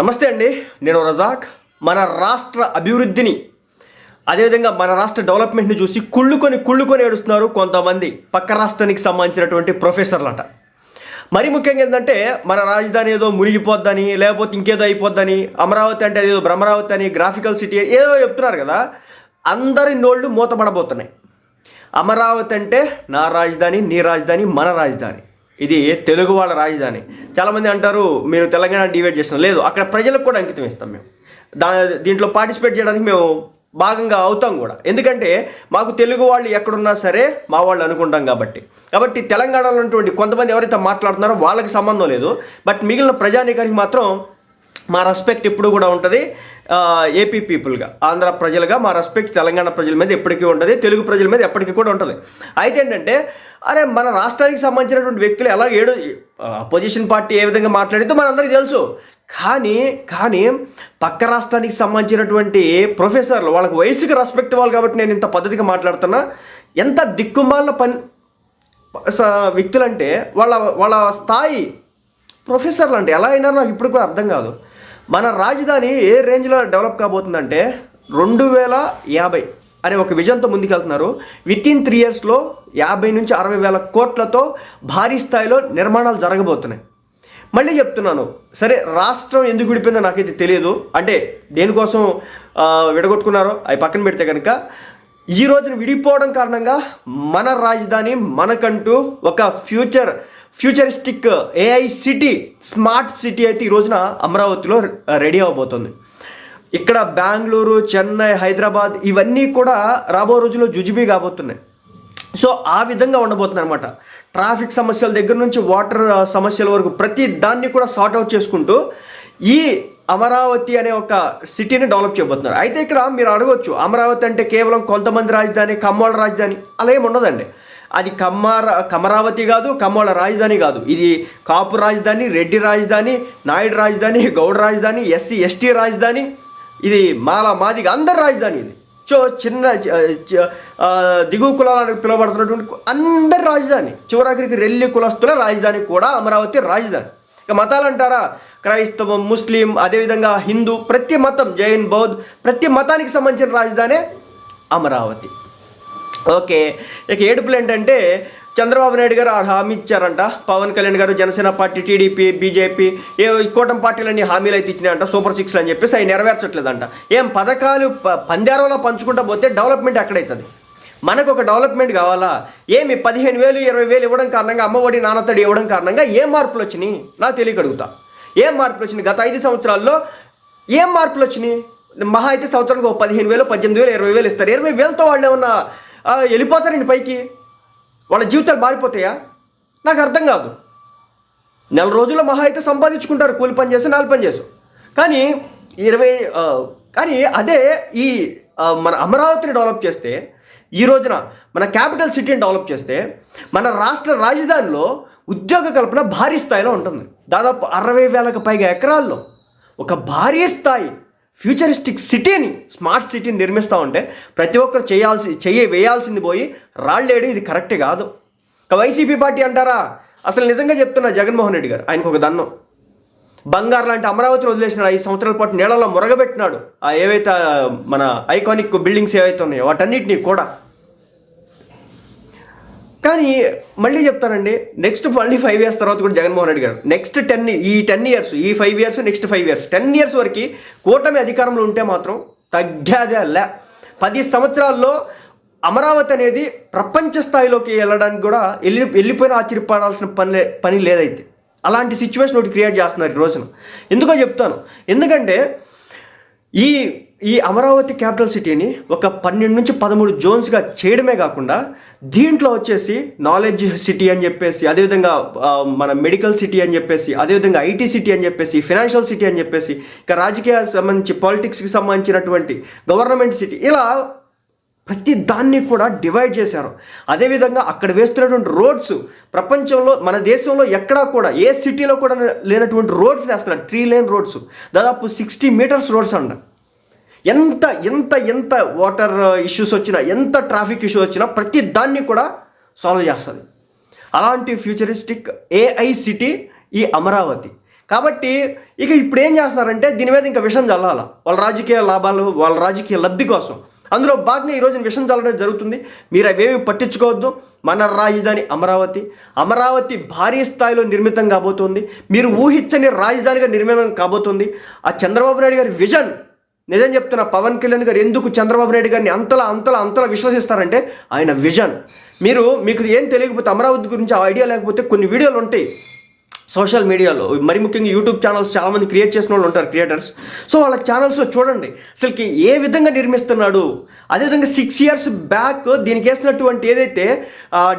నమస్తే అండి నేను రజాక్. మన రాష్ట్ర అభివృద్ధిని అదేవిధంగా మన రాష్ట్ర డెవలప్మెంట్ని చూసి కుళ్ళుకొని కుళ్ళుకొని ఏడుస్తున్నారు కొంతమంది పక్క రాష్ట్రానికి సంబంధించినటువంటి ప్రొఫెసర్లట. మరి ముఖ్యంగా ఏంటంటే మన రాజధాని ఏదో మునిగిపోద్దని లేకపోతే ఇంకేదో అయిపోద్దని అమరావతి అంటే ఏదో భ్రమరావతి అని గ్రాఫికల్ సిటీ ఏదో చెప్తున్నారు కదా అందరి నోళ్ళు మూతపడబోతున్నాయి. అమరావతి అంటే నా రాజధాని నీ రాజధాని మన రాజధాని. ఇది తెలుగు వాళ్ళ రాజధాని. చాలామంది అంటారు మీరు తెలంగాణ డివైడ్ చేసిన లేదు అక్కడ ప్రజలకు కూడా అంకితం ఇస్తాం మేము. దా దీంట్లో పార్టిసిపేట్ చేయడానికి మేము భాగంగా అవుతాం కూడా. ఎందుకంటే మాకు తెలుగు వాళ్ళు ఎక్కడున్నా సరే మా వాళ్ళు అనుకుంటాం కాబట్టి. కాబట్టి తెలంగాణలో ఉన్నటువంటి కొంతమంది ఎవరైతే మాట్లాడుతున్నారో వాళ్ళకి సంబంధం లేదు. బట్ మిగిలిన ప్రజానీకానికి మాత్రం మా రెస్పెక్ట్ ఎప్పుడు కూడా ఉంటుంది. ఏపీ పీపుల్గా ఆంధ్ర ప్రజలుగా మా రెస్పెక్ట్ తెలంగాణ ప్రజల మీద ఎప్పటికీ ఉంటుంది. తెలుగు ప్రజల మీద ఎప్పటికీ కూడా ఉంటుంది. అయితే ఏంటంటే అరే మన రాష్ట్రానికి సంబంధించినటువంటి వ్యక్తులు ఎలా ఏడు అపోజిషన్ పార్టీ ఏ విధంగా మాట్లాడిందో మనందరికీ తెలుసు. కానీ కానీ పక్క రాష్ట్రానికి సంబంధించినటువంటి ప్రొఫెసర్లు వాళ్ళకి వయసుకి రెస్పెక్ట్ ఇవ్వాలి కాబట్టి నేను ఇంత పద్ధతిగా మాట్లాడుతున్నా. ఎంత దిక్కుమాలిన పని స- వ్యక్తులంటే వాళ్ళ వాళ్ళ స్థాయి ప్రొఫెసర్లు అంటే ఎలా అయినా నాకు ఇప్పుడు కూడా అర్థం కాదు. మన రాజధాని ఏ రేంజ్లో డెవలప్ కాబోతుందంటే రెండు వేల యాభై అనే ఒక విజన్తో ముందుకెళ్తున్నారు. విత్ ఇన్ త్రీ ఇయర్స్లో యాభై నుంచి అరవై వేల కోట్లతో భారీ స్థాయిలో నిర్మాణాలు జరగబోతున్నాయి. మళ్ళీ చెప్తున్నాను సరే రాష్ట్రం ఎందుకు విడిపోయిందో నాకైతే తెలియదు. అంటే దేనికోసం విడగొట్టుకున్నారో అవి పక్కన పెడితే కనుక ఈ రోజున విడిపోవడం కారణంగా మన రాజధాని మనకంటూ ఒక future futuristic AI city smart city అయితే ఈ రోజున అమరావతిలో రెడీ అవబోతుంది. ఇక్కడ బెంగళూరు చెన్నై హైదరాబాద్ ఇవన్నీ కూడా రాబో రోజుల్లో జుజుబీ కాబోతున్నాయి. సో ఆ విధంగా ఉండబోతుంది అనమాట ట్రాఫిక్ సమస్యల దగ్గర నుంచి వాటర్ సమస్యల వరకు ప్రతి దాన్ని కూడా సార్ట్ అవుట్ చేసుకుంటూ ఈ అమరావతి అనే ఒక సిటీని డెవలప్ చేయబోతున్నారు. అయితే ఇక్కడ మీరు అడగవచ్చు అమరావతి అంటే కేవలం కొంతమంది రాజధాని కమ్మోళ్ళ రాజధాని అలా ఏమి ఉండదండి. అది కమ్మార కమరావతి కాదు కమ్మోళ్ళ రాజధాని కాదు. ఇది కాపు రాజధాని రెడ్డి రాజధాని నాయుడు రాజధాని గౌడ రాజధాని ఎస్సీ ఎస్టీ రాజధాని ఇది మాల మాదిగ అందరి రాజధాని ఇది. సో చిన్న దిగువ కులాలకు పిలువబడుతున్నటువంటి అందరి రాజధాని. చివరాఖరికి రెల్లి కులస్తుల రాజధాని కూడా అమరావతి రాజధాని. ఇక మతాలు అంటారా క్రైస్తవం ముస్లిం అదేవిధంగా హిందూ ప్రతి మతం జైన్ బౌద్ధ్ ప్రతి మతానికి సంబంధించిన రాజధానే అమరావతి. ఓకే. ఇక ఏడుపులు ఏంటంటే చంద్రబాబు నాయుడు గారు ఆ హామీ ఇచ్చారంట. పవన్ కళ్యాణ్ గారు జనసేన పార్టీ టీడీపీ బీజేపీ ఏ కూటమి పార్టీలన్నీ హామీలు అయితే ఇచ్చినాయంట సూపర్ సిక్స్లు అని చెప్పేసి అవి నెరవేర్చట్లేదంట. ఏం పథకాలు ప- పందేరంలో పంచుకుంటా పోతే డెవలప్మెంట్ ఎక్కడైతుంది? మనకు ఒక డెవలప్మెంట్ కావాలా? ఏమి పదిహేను వేలు ఇరవై వేలు ఇవ్వడం కారణంగా అమ్మఒడి నాన్నతడి ఇవ్వడం కారణంగా ఏం మార్పులు వచ్చినాయి? నాకు తెలియకడుగుతా ఏం మార్పులు వచ్చినాయి? గత ఐదు సంవత్సరాల్లో ఏం మార్పులు వచ్చినాయి? మహా అయితే సంవత్సరానికి ఒక పదిహేను వేలు పద్దెనిమిది వేలు ఇరవై వేలు ఇస్తారు. ఇరవై వేలతో వాళ్ళు ఏమన్నా వెళ్ళిపోతారండి పైకి? వాళ్ళ జీవితాలు మారిపోతాయా? నాకు అర్థం కాదు. నెల రోజుల్లో మహా అయితే సంపాదించుకుంటారు. కూలి పని చేసి నాలుగు పని చేసు. కానీ ఇరవై కానీ అదే ఈ మన అమరావతిని డెవలప్ చేస్తే ఈ రోజున మన క్యాపిటల్ సిటీని డెవలప్ చేస్తే మన రాష్ట్ర రాజధానిలో ఉద్యోగ కల్పన భారీ స్థాయిలో ఉంటుంది. దాదాపు అరవై వేలకు పైగా ఎకరాల్లో ఒక భారీ స్థాయి ఫ్యూచరిస్టిక్ సిటీని స్మార్ట్ సిటీని నిర్మిస్తూ ఉంటే ప్రతి ఒక్కరు చేయాల్సి చెయ్యి వేయాల్సింది పోయి రాళ్ళేయడం ఇది కరెక్ట్ కాదు. ఇక వైసీపీ పార్టీ అంటారా? అసలు నిజంగా చెప్తున్నా జగన్మోహన్ రెడ్డి గారు ఆయనకు ఒక దన్నం. బంగారు లాంటి అమరావతిని వదిలేసినాడు ఐదు సంవత్సరాల పాటు నీళ్ళలో మురగబెట్టినాడు ఆ ఏవైతే మన ఐకానిక్ బిల్డింగ్స్ ఏవైతే ఉన్నాయో వాటన్నిటిని కూడా. కానీ మళ్ళీ చెప్తానండి నెక్స్ట్ మళ్ళీ ఫైవ్ ఇయర్స్ తర్వాత కూడా జగన్మోహన్ రెడ్డి గారు నెక్స్ట్ టెన్ ఈ టెన్ ఇయర్స్ ఈ five years next five years ten years వరకు కూటమి అధికారంలో ఉంటే మాత్రం తగ్గేదే లే పది సంవత్సరాల్లో అమరావతి అనేది ప్రపంచ స్థాయిలోకి వెళ్ళడానికి కూడా వెళ్ళి వెళ్ళిపోయిన ఆశ్చర్యపడాల్సిన పని లే- పని లేదైతే. అలాంటి సిచ్యువేషన్ ఒకటి క్రియేట్ చేస్తున్నారు ఈ రోజున. ఎందుకో చెప్తాను. ఎందుకంటే ఈ ఈ అమరావతి క్యాపిటల్ సిటీని ఒక పన్నెండు నుంచి పదమూడు జోన్స్గా చేయడమే కాకుండా దీంట్లో వచ్చేసి నాలెడ్జ్ సిటీ అని చెప్పేసి అదేవిధంగా మన మెడికల్ సిటీ అని చెప్పేసి అదేవిధంగా ఐటీ సిటీ అని చెప్పేసి ఫినాన్షియల్ సిటీ అని చెప్పేసి ఇంకా రాజకీయ సంబంధించి పాలిటిక్స్కి సంబంధించినటువంటి గవర్నమెంట్ సిటీ ఇలా ప్రతి దాన్ని కూడా డివైడ్ చేశారు. అదేవిధంగా అక్కడ వేస్తున్నటువంటి రోడ్స్ ప్రపంచంలో మన దేశంలో ఎక్కడా కూడా ఏ సిటీలో కూడా లేనటువంటి రోడ్స్ వేస్తున్నారు. త్రీ లేన్ రోడ్స్ దాదాపు సిక్స్టీ మీటర్స్ రోడ్స్ అండ ఎంత ఎంత ఎంత వాటర్ ఇష్యూస్ వచ్చినా ఎంత ట్రాఫిక్ ఇష్యూస్ వచ్చినా ప్రతి దాన్ని కూడా సాల్వ్ చేస్తుంది. అలాంటి ఫ్యూచరిస్టిక్ ఏఐ సిటీ ఈ అమరావతి. కాబట్టి ఇక ఇప్పుడు ఏం చేస్తున్నారంటే దీని మీద ఇంకా విషం చల్లాల. వాళ్ళ రాజకీయ లాభాలు వాళ్ళ రాజకీయ లబ్ధి కోసం. అందులో భాగంగా ఈరోజు విషం చల్లడం జరుగుతుంది. మీరు అవేమి పట్టించుకోవద్దు. మన రాజధాని అమరావతి. అమరావతి భారీ స్థాయిలో నిర్మితం కాబోతోంది. మీరు ఊహించని రాజధానిగా నిర్మాణం కాబోతుంది. ఆ చంద్రబాబు నాయుడు గారి విజన్. నిజం చెప్తున్న పవన్ కళ్యాణ్ గారు ఎందుకు చంద్రబాబు నాయుడు గారిని అంతలా అంతలా అంతలా విశ్వసిస్తారంటే ఆయన విజన్. మీరు మీకు ఏం తెలియకపోతే అమరావతి గురించి ఆ ఐడియా లేకపోతే కొన్ని వీడియోలు ఉంటాయి. సోషల్ మీడియాలో. మరి ముఖ్యంగా యూట్యూబ్ ఛానల్స్ చాలామంది క్రియేట్ చేసిన వాళ్ళు ఉంటారు క్రియేటర్స్. సో వాళ్ళ ఛానల్స్లో చూడండి అసలుకి ఏ విధంగా నిర్మిస్తున్నాడు. అదేవిధంగా సిక్స్ ఇయర్స్ బ్యాక్ దీనికి వేసినటువంటి ఏదైతే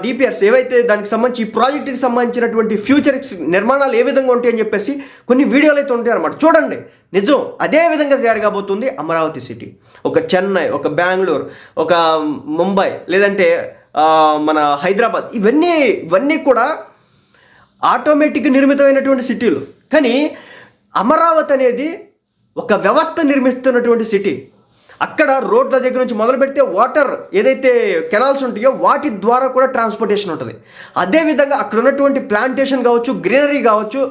డిపిఆర్స్ ఏవైతే దానికి సంబంధించి ఈ ప్రాజెక్ట్కి సంబంధించినటువంటి ఫ్యూచర్ నిర్మాణాలు ఏ విధంగా ఉంటాయని చెప్పేసి కొన్ని వీడియోలు అయితే ఉంటాయి అనమాట చూడండి నిజం అదే విధంగా జరగబోతుంది అమరావతి సిటీ ఒక చెన్నై ఒక బెంగళూరు ఒక ముంబై లేదంటే మన హైదరాబాద్. ఇవన్నీ ఇవన్నీ కూడా ఆటోమేటిక్ నిర్మితమైనటువంటి సిటీలు. కానీ అమరావతి అనేది ఒక వ్యవస్థ నిర్మిస్తున్నటువంటి సిటీ. అక్కడ రోడ్ల దగ్గర నుంచి మొదలు పెడితే వాటర్ ఏదైతే కెనాల్స్ ఉంటాయో వాటి ద్వారా కూడా ట్రాన్స్పోర్టేషన్ ఉంటుంది. అదేవిధంగా అక్కడ ఉన్నటువంటి ప్లాంటేషన్ కావచ్చు గ్రీనరీ కావచ్చు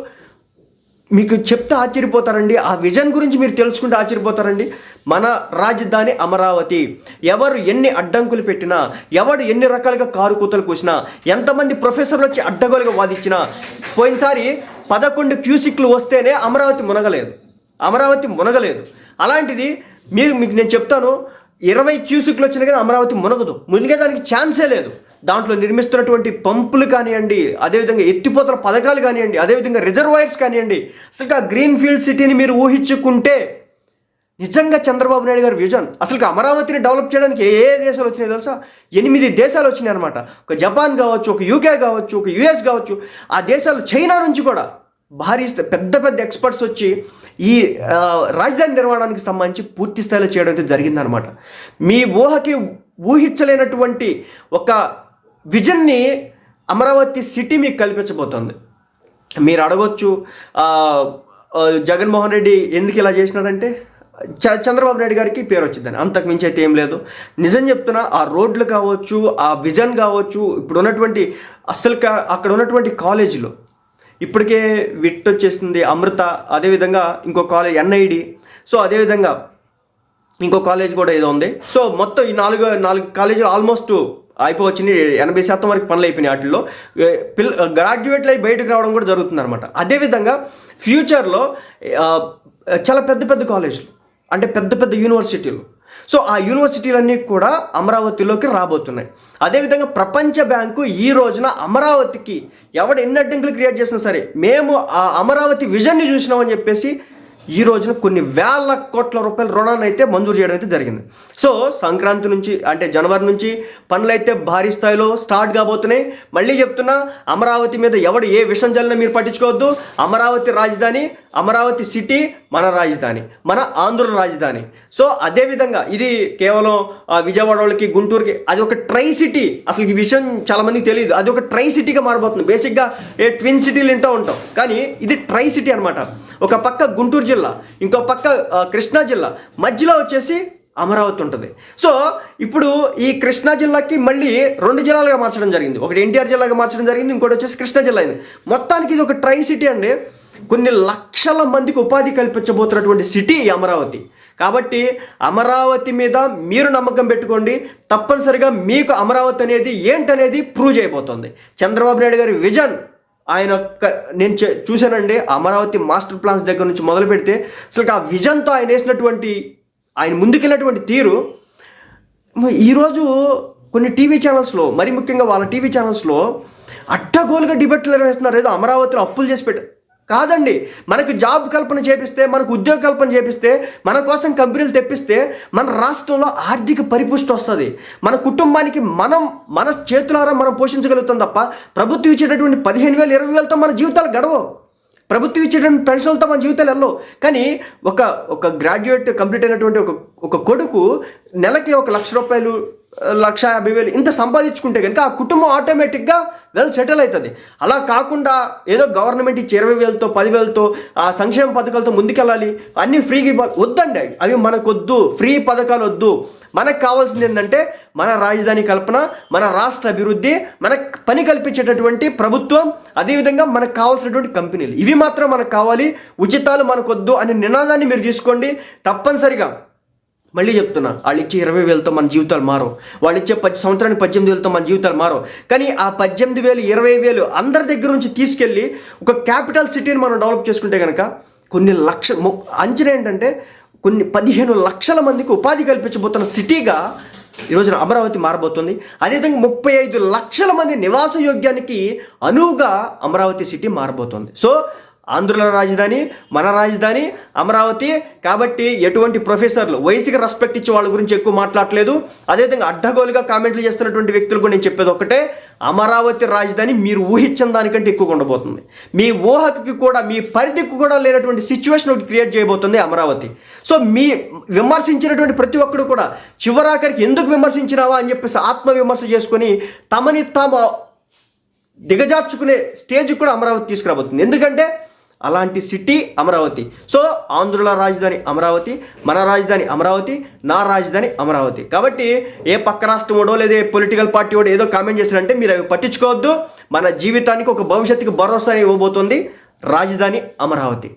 మీకు చెప్తే ఆశ్చర్యపోతారండి. ఆ విజన్ గురించి మీరు తెలుసుకుంటే ఆశ్చర్యపోతారండి. మన రాజధాని అమరావతి ఎవరు ఎన్ని అడ్డంకులు పెట్టినా ఎవడు ఎన్ని రకాలుగా కారు కూతలు కూసినా ఎంతమంది ప్రొఫెసర్లు వచ్చి అడ్డగోలుగా వాదించినా పోయినసారి పదకొండు క్యూసిక్లు వస్తేనే అమరావతి మునగలేదు. అమరావతి మునగలేదు. అలాంటిది మీరు మీకు నేను చెప్తాను ఇరవై క్యూసిక్లు వచ్చినా కానీ అమరావతి మునగదు. మునిగేదానికి ఛాన్సే లేదు. దాంట్లో నిర్మిస్తున్నటువంటి పంపులు కానివ్వండి అదేవిధంగా ఎత్తిపోతల పథకాలు కానివ్వండి అదేవిధంగా రిజర్వాయర్స్ కానివ్వండి అసలు ఆ గ్రీన్ ఫీల్డ్ సిటీని మీరు ఊహించుకుంటే నిజంగా చంద్రబాబు నాయుడు గారి విజన్. అసలు అమరావతిని డెవలప్ చేయడానికి ఏ ఏ దేశాలు వచ్చినాయి తెలుసా? ఎనిమిది దేశాలు వచ్చినాయి అనమాట ఒక జపాన్ కావచ్చు ఒక యూకే కావచ్చు ఒక యుఎస్ కావచ్చు ఆ దేశాలు చైనా నుంచి కూడా భారీ పెద్ద పెద్ద ఎక్స్పర్ట్స్ వచ్చి ఈ రాజధాని నిర్మాణానికి సంబంధించి పూర్తి స్థాయిలో చేయడం అయితే జరిగిందనమాట మీ ఊహకి ఊహించలేనటువంటి ఒక విజన్ని అమరావతి సిటీ మీకు కల్పించబోతోంది. మీరు అడగొచ్చు జగన్మోహన్ రెడ్డి ఎందుకు ఇలా చేసినాడంటే చ చంద్రబాబు నాయుడు గారికి పేరు వచ్చిందని. అంతకు మించి అయితే ఏం లేదు. నిజం చెప్తున్నా ఆ రోడ్లు కావచ్చు ఆ విజన్ కావచ్చు ఇప్పుడు ఉన్నటువంటి అసలు కా- అక్కడ ఉన్నటువంటి కాలేజీలు ఇప్పటికే విట్ వచ్చేసింది అమృత అదేవిధంగా ఇంకో కాలేజ్ ఎన్ఐడి సో అదేవిధంగా ఇంకో కాలేజ్ కూడా ఏదో ఉంది. సో మొత్తం ఈ నాలుగు నాలుగు కాలేజీలు ఆల్మోస్ట్ అయిపోవచ్చింది. ఎనభై శాతం వరకు పనులు అయిపోయినాయి వాటిల్లో. పిల్ల గ్రాడ్యుయేట్లు అయి బయటకు రావడం కూడా జరుగుతుంది అనమాట అదేవిధంగా ఫ్యూచర్లో చాలా పెద్ద పెద్ద కాలేజీలు అంటే పెద్ద పెద్ద యూనివర్సిటీలు సో ఆ యూనివర్సిటీలన్నీ కూడా అమరావతిలోకి రాబోతున్నాయి. అదేవిధంగా ప్రపంచ బ్యాంకు ఈ రోజున అమరావతికి ఎవడు ఎన్ని అడ్డంకులు క్రియేట్ చేసినా సరే మేము ఆ అమరావతి విజన్ని చూసినామని చెప్పేసి ఈ రోజున కొన్ని వేల కోట్ల రూపాయల రుణాన్ని అయితే మంజూరు చేయడం అయితే జరిగింది. సో సంక్రాంతి నుంచి అంటే జనవరి నుంచి పనులు అయితే భారీ స్థాయిలో స్టార్ట్ కాబోతున్నాయి. మళ్ళీ చెప్తున్నా అమరావతి మీద ఎవడు ఏ విషం జల్లినా మీరు పట్టించుకోవద్దు. అమరావతి రాజధాని అమరావతి సిటీ మన రాజధాని మన ఆంధ్ర రాజధాని. సో అదేవిధంగా ఇది కేవలం విజయవాడ వాళ్ళకి గుంటూరుకి అది ఒక ట్రై సిటీ అసలు ఈ విషయం చాలా మందికి తెలియదు. అది ఒక ట్రై సిటీగా మారిపోతుంది బేసిక్గా ఏ ట్విన్ సిటీలు వింటూ ఉంటాం. కానీ ఇది ట్రై సిటీ అనమాట ఒక పక్క గుంటూరు జిల్లా ఇంకో పక్క కృష్ణా జిల్లా మధ్యలో వచ్చేసి అమరావతి ఉంటుంది. సో ఇప్పుడు ఈ కృష్ణా జిల్లాకి మళ్ళీ రెండు జిల్లాలుగా మార్చడం జరిగింది. ఒకటి ఎన్టీఆర్ జిల్లాగా మార్చడం జరిగింది ఇంకోటి వచ్చేసి కృష్ణా జిల్లా అయింది. మొత్తానికి ఇది ఒక ట్రై సిటీ అండి. కొన్ని లక్షల మందికి ఉపాధి కల్పించబోతున్నటువంటి సిటీ ఈ అమరావతి. కాబట్టి అమరావతి మీద మీరు నమ్మకం పెట్టుకోండి. తప్పనిసరిగా మీకు అమరావతి అనేది ఏంటనేది ప్రూవ్ చేయబోతోంది. చంద్రబాబు నాయుడు గారి విజన్ ఆయన నేను చే- చూశానండి అమరావతి మాస్టర్ ప్లాన్స్ దగ్గర నుంచి మొదలు పెడితే అసలు ఆ విజన్తో ఆయన వేసినటువంటి ఆయన ముందుకెళ్ళినటువంటి తీరు ఈరోజు కొన్ని టీవీ ఛానల్స్లో మరి ముఖ్యంగా వాళ్ళ టీవీ ఛానల్స్లో అడ్డగోలుగా డిబేట్లు నిర్వహిస్తున్నారు. ఏదో అమరావతిలో అప్పులు చేసి పెట్టారు కాదండి మనకు జాబ్ కల్పన చేపిస్తే మనకు ఉద్యోగ కల్పన చేపిస్తే మన కోసం కంపెనీలు తెప్పిస్తే మన రాష్ట్రంలో ఆర్థిక పరిపుష్టి వస్తుంది. మన కుటుంబానికి మనం మన చేతులారా మనం పోషించగలుగుతాం తప్ప ప్రభుత్వం ఇచ్చేటటువంటి పదిహేను వేలు ఇరవై వేలతో మన జీవితాలు గడవవు ప్రభుత్వం ఇచ్చేటువంటి పెన్షన్లతో మన జీవితాలు వెళ్ళవు కానీ ఒక ఒక గ్రాడ్యుయేట్ కంప్లీట్ అయినటువంటి ఒక ఒక కొడుకు నెలకి ఒక లక్ష రూపాయలు లక్ష యాభై వేలు ఇంత సంపాదించుకుంటే కనుక ఆ కుటుంబం ఆటోమేటిక్గా వెల్ సెటిల్ అవుతుంది. అలా కాకుండా ఏదో గవర్నమెంట్ ఇచ్చి ఇరవై వేలతో పదివేలతో ఆ సంక్షేమ పథకాలతో ముందుకెళ్ళాలి. అన్నీ ఫ్రీగా ఇవ్వాలి. వద్దండి అవి. మనకు వద్దు ఫ్రీ పథకాలు వద్దు. మనకు కావాల్సింది ఏంటంటే మన రాజధాని కల్పన మన రాష్ట్ర అభివృద్ధి మనకు పని కల్పించేటటువంటి ప్రభుత్వం అదేవిధంగా మనకు కావాల్సినటువంటి కంపెనీలు. ఇవి మాత్రం మనకు కావాలి. ఉచితాలు మనకొద్దు అనే నినాదాన్ని మీరు తీసుకోండి. తప్పనిసరిగా మళ్ళీ చెప్తున్నా వాళ్ళు ఇచ్చే ఇరవై వేలతో మన జీవితాలు మారు వాళ్ళు ఇచ్చే పది సంవత్సరానికి పద్దెనిమిది వేలతో మన జీవితాలు మారు కానీ ఆ పద్దెనిమిది వేలు ఇరవై వేలు అందరి దగ్గర నుంచి తీసుకెళ్ళి ఒక క్యాపిటల్ సిటీని మనం డెవలప్ చేసుకుంటే కనుక కొన్ని లక్ష అంచనా ఏంటంటే కొన్ని పదిహేను లక్షల మందికి ఉపాధి కల్పించబోతున్న సిటీగా ఈరోజున అమరావతి మారబోతుంది. అదేవిధంగా ముప్పై ఐదు లక్షల మంది నివాస యోగ్యానికి అనువుగా అమరావతి సిటీ మారబోతుంది. సో ఆంధ్రుల రాజధాని మన రాజధాని అమరావతి. కాబట్టి ఎటువంటి ప్రొఫెసర్లు వయసుకి రెస్పెక్ట్ ఇచ్చే వాళ్ళ గురించి ఎక్కువ మాట్లాడలేదు అదేవిధంగా అడ్డగోలుగా కామెంట్లు చేస్తున్నటువంటి వ్యక్తులు కూడా నేను చెప్పేది ఒకటే అమరావతి రాజధాని మీరు ఊహించిన దానికంటే ఎక్కువగా ఉండబోతుంది. మీ ఊహకి కూడా మీ పరిధికి కూడా లేనటువంటి సిచ్యువేషన్ ఒకటి క్రియేట్ చేయబోతుంది అమరావతి. సో మీ విమర్శించినటువంటి ప్రతి ఒక్కడు కూడా చివరాఖరికి ఎందుకు విమర్శించినావా అని చెప్పేసి ఆత్మ విమర్శ చేసుకొని తమని తాము దిగజార్చుకునే స్టేజ్ కూడా అమరావతి తీసుకురాబోతుంది. ఎందుకంటే అలాంటి సిటీ అమరావతి. సో ఆంధ్రుల రాజధాని అమరావతి మన రాజధాని అమరావతి నా రాజధాని అమరావతి. కాబట్టి ఏ పక్క రాష్ట్రం వాడో లేదా ఏ పొలిటికల్ పార్టీ వాడో ఏదో కామెంట్ చేశారంటే మీరు అవి పట్టించుకోవద్దు. మన జీవితానికి ఒక భవిష్యత్తుకి భరోసా ఇవ్వబోతుంది రాజధాని అమరావతి.